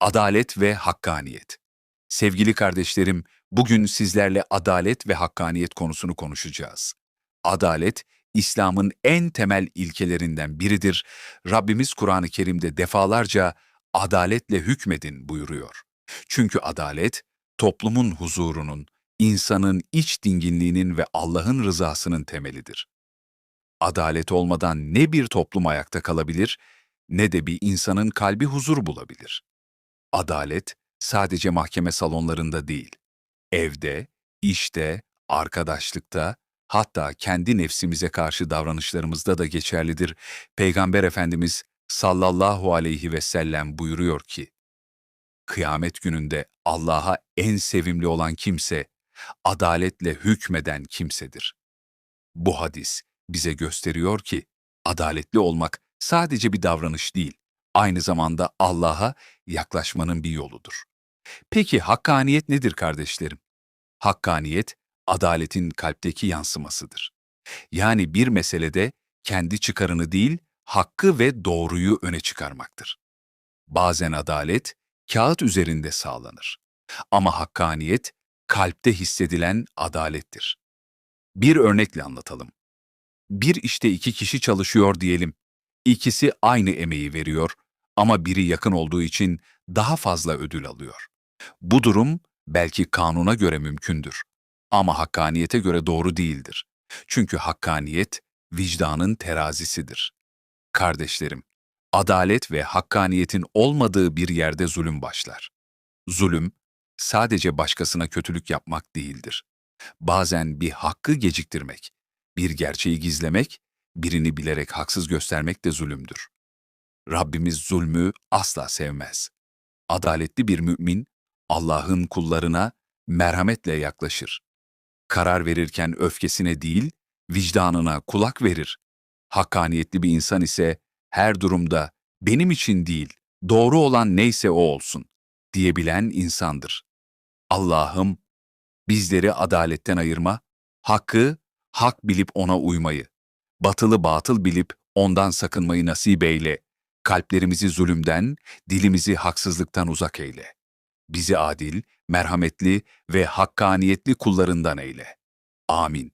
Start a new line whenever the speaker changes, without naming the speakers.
Adalet ve hakkaniyet. Sevgili kardeşlerim, bugün sizlerle adalet ve hakkaniyet konusunu konuşacağız. Adalet, İslam'ın en temel ilkelerinden biridir. Rabbimiz Kur'an-ı Kerim'de defalarca adaletle hükmedin buyuruyor. Çünkü adalet, toplumun huzurunun, insanın iç dinginliğinin ve Allah'ın rızasının temelidir. Adalet olmadan ne bir toplum ayakta kalabilir, ne de bir insanın kalbi huzur bulabilir. Adalet sadece mahkeme salonlarında değil, evde, işte, arkadaşlıkta, hatta kendi nefsimize karşı davranışlarımızda da geçerlidir. Peygamber Efendimiz sallallahu aleyhi ve sellem buyuruyor ki, Kıyamet gününde Allah'a en sevimli olan kimse, adaletle hükmeden kimsedir. Bu hadis bize gösteriyor ki, adaletli olmak sadece bir davranış değil, aynı zamanda Allah'a yaklaşmanın bir yoludur. Peki hakkaniyet nedir kardeşlerim? Hakkaniyet, adaletin kalpteki yansımasıdır. Yani bir meselede kendi çıkarını değil, hakkı ve doğruyu öne çıkarmaktır. Bazen adalet, kağıt üzerinde sağlanır. Ama hakkaniyet, kalpte hissedilen adalettir. Bir örnekle anlatalım. Bir işte iki kişi çalışıyor diyelim. İkisi aynı emeği veriyor ama biri yakın olduğu için daha fazla ödül alıyor. Bu durum belki kanuna göre mümkündür ama hakkaniyete göre doğru değildir. Çünkü hakkaniyet vicdanın terazisidir. Kardeşlerim, adalet ve hakkaniyetin olmadığı bir yerde zulüm başlar. Zulüm sadece başkasına kötülük yapmak değildir. Bazen bir hakkı geciktirmek, bir gerçeği gizlemek, birini bilerek haksız göstermek de zulümdür. Rabbimiz zulmü asla sevmez. Adaletli bir mümin, Allah'ın kullarına merhametle yaklaşır. Karar verirken öfkesine değil, vicdanına kulak verir. Hakkaniyetli bir insan ise her durumda benim için değil, doğru olan neyse o olsun diyebilen insandır. Allah'ım bizleri adaletten ayırma, hakkı hak bilip ona uymayı, batılı batıl bilip ondan sakınmayı nasip eyle. Kalplerimizi zulümden, dilimizi haksızlıktan uzak eyle. Bizi adil, merhametli ve hakkaniyetli kullarından eyle. Amin.